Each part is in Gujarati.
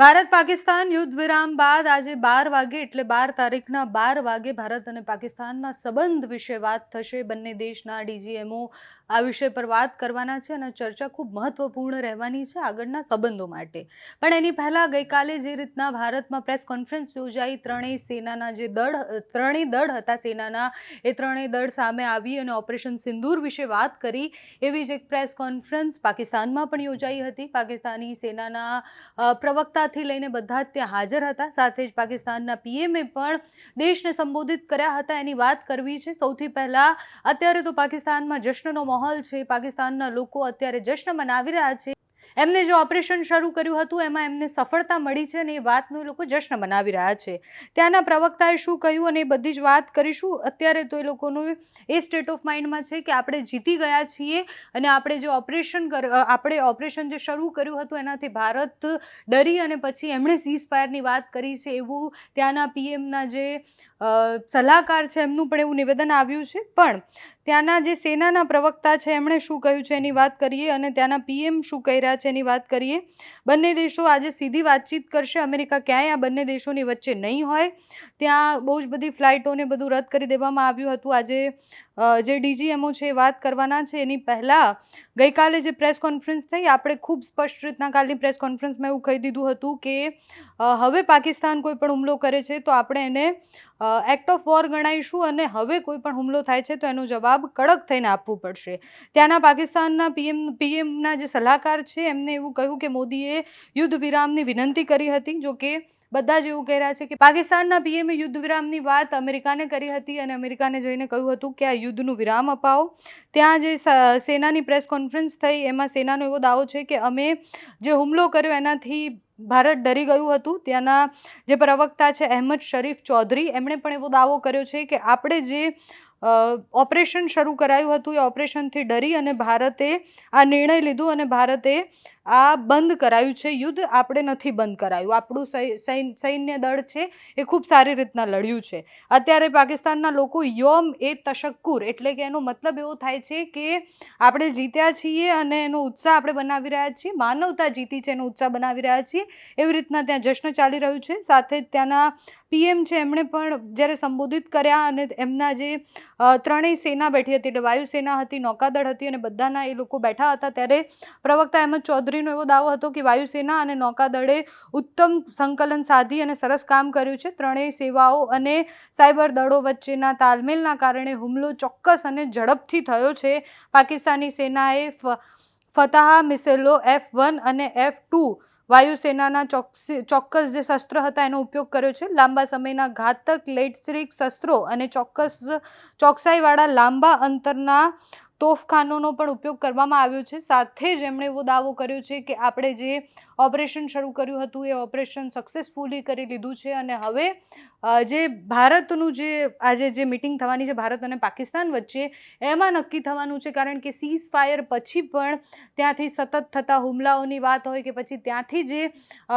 ભારત પાકિસ્તાન યુદ્ધ વિરામ બાદ આજે બાર વાગે એટલે બાર તારીખના બાર વાગે ભારત અને પાકિસ્તાનના સંબંધ વિશે વાત થશે. બંને દેશના ડીજીએમઓ આ વિષય પર વાત કરવાના છે અને ચર્ચા ખૂબ મહત્વપૂર્ણ રહેવાની છે આગળના સંબંધો માટે. પણ એની પહેલાં ગઈકાલે જે રીતના ભારતમાં પ્રેસ કોન્ફરન્સ યોજાઈ, ત્રણેય સેનાના જે દળ, ત્રણેય દળ હતા સેનાના, એ ત્રણેય દળ સામે આવી અને ઓપરેશન સિંદૂર વિશે વાત કરી, એવી જ એક પ્રેસ કોન્ફરન્સ પાકિસ્તાનમાં પણ યોજાઈ હતી. પાકિસ્તાની સેનાના પ્રવક્તાથી લઈને બધા જ ત્યાં હાજર હતા. સાથે જ પાકિસ્તાનના પીએમએ પણ દેશને સંબોધિત કર્યા હતા. એની વાત કરવી છે. સૌથી પહેલાં અત્યારે તો પાકિસ્તાનમાં જશ્નનો માહોલ છે. પાકિસ્તાનના લોકો અત્યારે જશ્ન મનાવી રહ્યા છે. એમને જે ઓપરેશન શરૂ કર્યું હતું, એમાં એમને સફળતા મળી છે અને એ વાતનું લોકો જશ્ન મનાવી રહ્યા છે. ત્યાંના પ્રવક્તાએ શું કહ્યું અને એ બધી જ વાત કરીશું? અત્યારે તો એ લોકોનું એ સ્ટેટ ઓફ માઇન્ડમાં છે કે આપણે જીતી ગયા છીએ અને આપણે જે ઓપરેશન કર આપણે ઓપરેશન જે શરૂ કર્યું હતું, એનાથી ભારત ડરી અને પછી એમણે સીઝ ફાયરની વાત કરી છે એવું ત્યાંના પીએમના જે સલાહકાર છે, એમનું પણ એવું નિવેદન આવ્યું છે. પણ ત્યાંના જે સેનાના પ્રવક્તા છે, એમણે શું કહ્યું છે એની વાત કરીએ અને ત્યાંના પીએમ શું કહી રહ્યા છે એની વાત કરીએ, બંને દેશો આજે સીધી વાતચીત કરશે. અમેરિકા ક્યાંય આ બંને દેશોની વચ્ચે નહીં હોય. ત્યાં બહુ જ બધી ફ્લાઇટોને બધું રદ કરી દેવામાં આવ્યું હતું. આજે જે ડીજીએમઓ છે એ વાત કરવાના છે. એની પહેલાં ગઈકાલે જે પ્રેસ કોન્ફરન્સ થઈ, આપણે ખૂબ સ્પષ્ટ રીતના કાલની પ્રેસ કોન્ફરન્સમાં એવું કહી દીધું હતું કે હવે પાકિસ્તાન કોઈ પણ હુમલો કરે છે તો આપણે એને એક્ટ ઓફ વોર ગણાવીશું અને હવે કોઈ પણ હુમલો થાય છે તો એનો જવાબ કડક થઈને આપવું પડશે. ત્યાંના પાકિસ્તાનના પીએમ, પીએમના જે સલાહકાર છે એમને એવું કહ્યું કે મોદીએ યુદ્ધ વિરામની વિનંતી કરી હતી, જો કે બધા જ એવું કહી રહ્યા છે કે પાકિસ્તાનના પીએમએ યુદ્ધ વિરામની વાત અમેરિકાને કરી હતી અને અમેરિકાને જઈને કહ્યું હતું કે આ યુદ્ધનું વિરામ અપાવો. ત્યાં જે સેનાની પ્રેસ કોન્ફરન્સ થઈ, એમાં સેનાનો એવો દાવો છે કે અમે જે હુમલો કર્યો એનાથી ભારત ડરી ગયું હતું. ત્યાંના જે પ્રવક્તા છે અહેમદ શરીફ ચૌધરી, એમણે પણ એવો દાવો કર્યો છે કે આપણે જે ઓપરેશન શરૂ કરાયું હતું. એ ઓપરેશનથી ડરી અને ભારતે આ નિર્ણય લીધો અને ભારતે આ બંધ કરાયું છે. યુદ્ધ આપણે નથી બંધ કરાયું. આપણું સૈન્ય દળ છે એ ખૂબ સારી રીતના લડ્યું છે. અત્યારે પાકિસ્તાનના લોકો યોમ એ તશક્કુર એટલે કે એનો મતલબ એવો થાય છે કે આપણે જીત્યા છીએ અને એનો ઉત્સાહ આપણે બનાવી રહ્યા છીએ. માનવતા જીતી છે, એનો ઉત્સાહ બનાવી રહ્યા છીએ. એવી રીતના ત્યાં જશ્ન ચાલી રહ્યું છે. સાથે જ ત્યાંના પીએમ છે, એમણે પણ જ્યારે સંબોધિત કર્યા અને એમના જે ત્રણેય સેના બેઠી હતી, એટલે વાયુસેના હતી, નૌકાદળ હતી અને બધાના એ લોકો બેઠા હતા, ત્યારે પ્રવક્તા અહેમદ ચૌધરીનો એવો દાવો હતો કે વાયુસેના અને નૌકાદળે ઉત્તમ સંકલન સાધી અને સરસ કામ કર્યું છે. ત્રણેય સેવાઓ અને સાયબર દળો વચ્ચેના તાલમેલના કારણે હુમલો ચોક્કસ અને ઝડપથી થયો છે. પાકિસ્તાની સેનાએ ફતાહ મિસેલો એફ વન અને એફ ટુ વાયુસેનાના ચોક્કસ જે શસ્ત્ર હતા એનો ઉપયોગ કર્યો છે. લાંબા સમયના ઘાતક, લેટસ્ટ્રીક શસ્ત્રો અને ચોક્કસ ચોકસાઈવાળા લાંબા અંતરના તોફખાનોનો પણ ઉપયોગ કરવામાં આવ્યો છે. સાથે જ એમણે એવો દાવો કર્યો છે કે આપણે જે ઓપરેશન શરૂ કર્યું હતું એ ઓપરેશન સક્સેસફુલી કરી લીધું છે અને હવે જે ભારતનું જે આજે જે મિટિંગ થવાની છે, ભારત અને પાકિસ્તાન વચ્ચે, એમાં નક્કી થવાનું છે કારણ કે સીઝ ફાયર પછી પણ ત્યાંથી સતત થતા હુમલાઓની વાત હોય કે પછી ત્યાંથી જે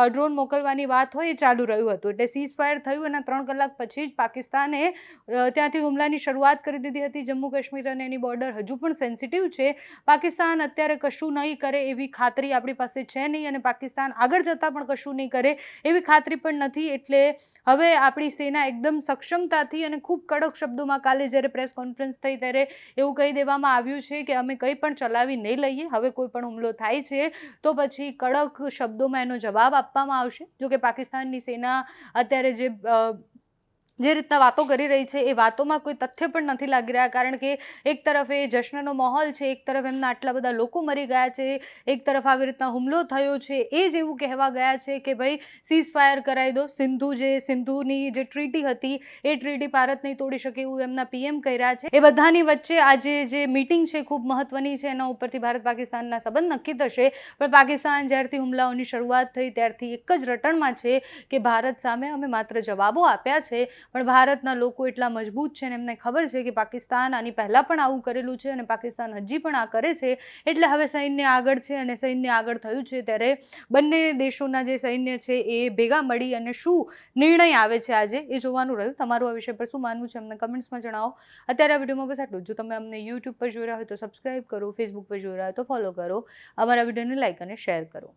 ડ્રોન મોકલવાની વાત હોય એ ચાલુ રહ્યું હતું. એટલે સીઝ ફાયર થયું એના ત્રણ કલાક પછી જ પાકિસ્તાને ત્યાંથી હુમલાની શરૂઆત કરી દીધી હતી. જમ્મુ કાશ્મીર અને એની બોર્ડર હજુ પણ સેન્સિટિવ છે. પાકિસ્તાન અત્યારે કશું નહીં કરે એવી ખાતરી આપણી પાસે છે નહીં અને પાકિસ્તાન આગળ જતાં પણ કશું નહીં કરે એવી ખાતરી પણ નથી. એટલે હવે આપણી સેના એકદમ સક્ષમતાથી અને ખૂબ કડક શબ્દોમાં કાલે જ્યારે પ્રેસ કોન્ફરન્સ થઈ ત્યારે એવું કહી દેવામાં આવ્યું છે કે અમે કંઈ પણ ચલાવી નહીં લઈએ, હવે કોઈ પણ હુમલો થાય છે, તો પછી કડક શબ્દોમાં એનો જવાબ આપવામાં આવશે. જો કે પાકિસ્તાનની સેના અત્યારે જે જે રીતના વાતો કરી રહી છે એ વાતોમાં કોઈ તથ્ય પણ નથી લાગી રહ્યા, કારણ કે એક તરફ એ જશ્નનો માહોલ છે, એક તરફ એમના આટલા બધા લોકો મરી ગયા છે, એક તરફ આવી રીતના હુમલો થયો છે, એ જ એવું કહેવા ગયા છે કે ભાઈ સીઝ ફાયર કરાવી દો. સિંધુ જે, સિંધુની જે ટ્રીટી હતી, એ ટ્રીટી ભારત નહીં તોડી શકે એવું એમના પીએમ કહી રહ્યા છે. એ બધાની વચ્ચે આજે જે મીટિંગ છે ખૂબ મહત્વની છે, એના ઉપરથી ભારત પાકિસ્તાનના સંબંધ નક્કી થશે. પણ પાકિસ્તાન જ્યારથી હુમલાઓની શરૂઆત થઈ, ત્યારથી એક જ રટણમાં છે કે ભારત સામે અમે માત્ર જવાબો આપ્યા છે પણ ભારતના લોકો એટલા મજબૂત છે અને એમને ખબર છે કે પાકિસ્તાન આની પહેલાં પણ આવું કરેલું છે અને પાકિસ્તાન હજી પણ આ કરે છે. એટલે હવે સૈન્ય આગળ છે અને સૈન્ય આગળ થયું છે ત્યારે બંને દેશોના જે સૈન્ય છે એ ભેગા મળી અને શું નિર્ણય આવે છે આજે એ જોવાનું રહ્યું. તમારું આ વિષય પર શું માનવું છે અમને કમેન્ટ્સમાં જણાવો. અત્યારે આ વિડીયોમાં બસ આટલું જો તમે અમને યુટ્યુબ પર જોઈ રહ્યા હોય તો સબસ્ક્રાઇબ કરો, ફેસબુક પર જોઈ રહ્યા હોય તો ફોલો કરો. અમારા વિડીયોને લાઇક અને શેર કરો.